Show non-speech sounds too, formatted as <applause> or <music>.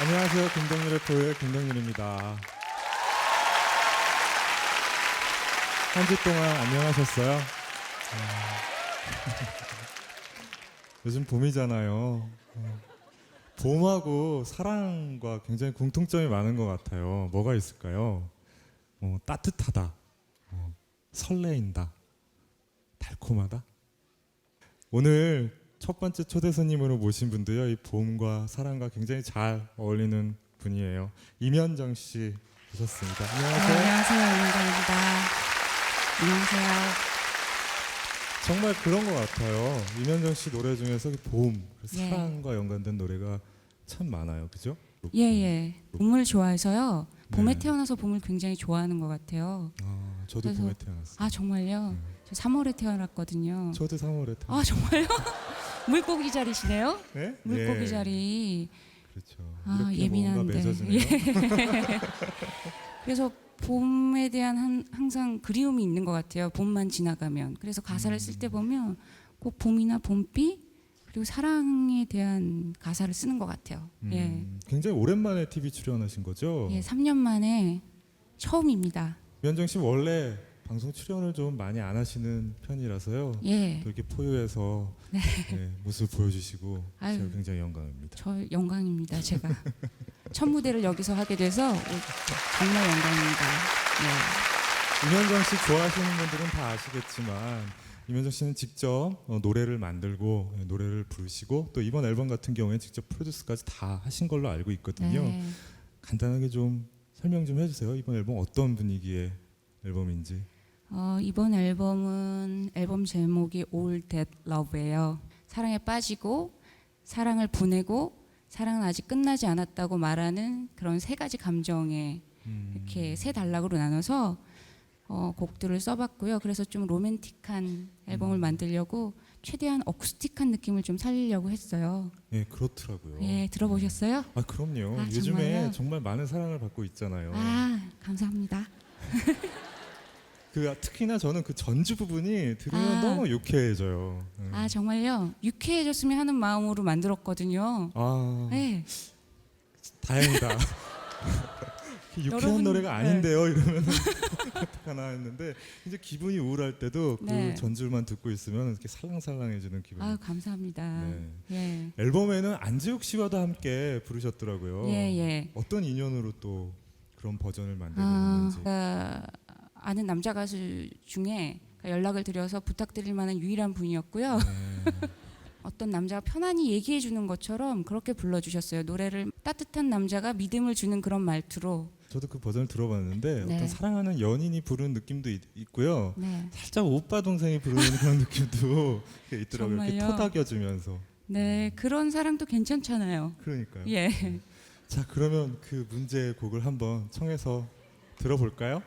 안녕하세요. 김동률 래퍼의 김동률입니다. 한 주 동안 안녕하셨어요? 아, <laughs> 요즘 봄이잖아요. 어, 봄하고 사랑과 굉장히 공통점이 많은 것 같아요. 뭐가 있을까요? 어, 따뜻하다, 어, 설레인다, 달콤하다. 오늘 첫 번째 초대 손님으로 모신 분도요. 이 봄과 사랑과 굉장히 잘 어울리는 분이에요. 이면정 씨 오셨습니다. 네, 안녕하세요. 안녕하세요. 임정입니다. 안녕하세요. 정말 그런 것 같아요. 이면정 씨 노래 중에서 이 봄, 그래서 예. 사랑과 연관된 노래가 참 많아요. 그죠? 예, 예. 봄을 좋아해서요. 봄에 네. 태어나서 봄을 굉장히 좋아하는 것 같아요. 아, 저도 그래서- 봄에 태어났어요. 아, 정말요? 저 3월에 태어났거든요. 저도 3월에 태어났어요. 아, 정말요? 물고기 자리시네요? 네? 물고기 예. 자리. 그렇죠. 아, 이렇게 예민한데. 맺어지네요. <laughs> 그래서 봄에 대한 한- 항상 그리움이 있는 것 같아요. 봄만 지나가면. 그래서 가사를 쓸 때 보면 꼭 봄이나 봄비 그리고 사랑에 대한 가사를 쓰는 것 같아요. 예. 음, 굉장히 오랜만에 TV 출연하신 거죠? 예, 3년 만에 처음입니다. 이면정 씨 원래 방송 출연을 좀 많이 안 하시는 편이라서요. 예. 또 이렇게 포효해서 네, 모습 보여주시고 아유. 제가 굉장히 영광입니다. 저 영광입니다. 제가 첫 무대를 여기서 하게 돼서 정말 영광입니다. 예. 이면정 씨 좋아하시는 분들은 다 아시겠지만 이면정 씨는 직접 어, 노래를 만들고 예, 노래를 부르시고 또 이번 앨범 같은 경우에 직접 프로듀스까지 다 하신 걸로 알고 있거든요. 네. 간단하게 좀 설명 좀 해주세요. 이번 앨범 어떤 분위기의 앨범인지. 어, 이번 앨범은 앨범 제목이 All That Love예요. 사랑에 빠지고 사랑을 보내고 사랑은 아직 끝나지 않았다고 말하는 그런 세 가지 감정에 음, 이렇게 세 단락으로 나눠서 어, 곡들을 써봤고요. 그래서 좀 로맨틱한 앨범을 음. 만들려고 최대한 어쿠스틱한 느낌을 좀 살리려고 했어요. 예, 그렇더라고요. 예, 들어보셨어요? 아 그럼요. 아, 요즘에 정말요? 정말 많은 사랑을 받고 있잖아요. 아, 감사합니다. <laughs> 그 특히나 저는 그 전주 부분이 들으면 아. 너무 유쾌해져요. 음. 아, 정말요? 유쾌해졌으면 하는 마음으로 만들었거든요. 아, 네. 다행이다. <laughs> 유쾌한 여러분, 노래가 아닌데요. 이러면 어떡하나 <laughs> 했는데 이제 기분이 우울할 때도 그 네. 전주만 듣고 있으면 이렇게 살랑살랑해지는 기분. 아유, 감사합니다. 네. 예. 앨범에는 안지욱 씨와도 함께 부르셨더라고요. 예, 예. 어떤 인연으로 또 그런 버전을 아, 됐는지. 아, 아는 남자 가수 중에 연락을 드려서 부탁드릴 만한 유일한 분이었고요. 네. <laughs> 어떤 남자가 편안히 얘기해 주는 것처럼 그렇게 불러 주셨어요. 노래를 따뜻한 남자가 믿음을 주는 그런 말투로. 저도 그 버전을 들어봤는데 네. 어떤 사랑하는 연인이 부르는 느낌도 있, 있고요. 네. 살짝 오빠 동생이 부르는 그런 느낌도 <laughs> 있더라고요. 이렇게 정말요? 토닥여 주면서. 네, 그런 사랑도 괜찮잖아요. 그러니까요. 예. 자 그러면 그 문제의 곡을 한번 청해서 들어볼까요?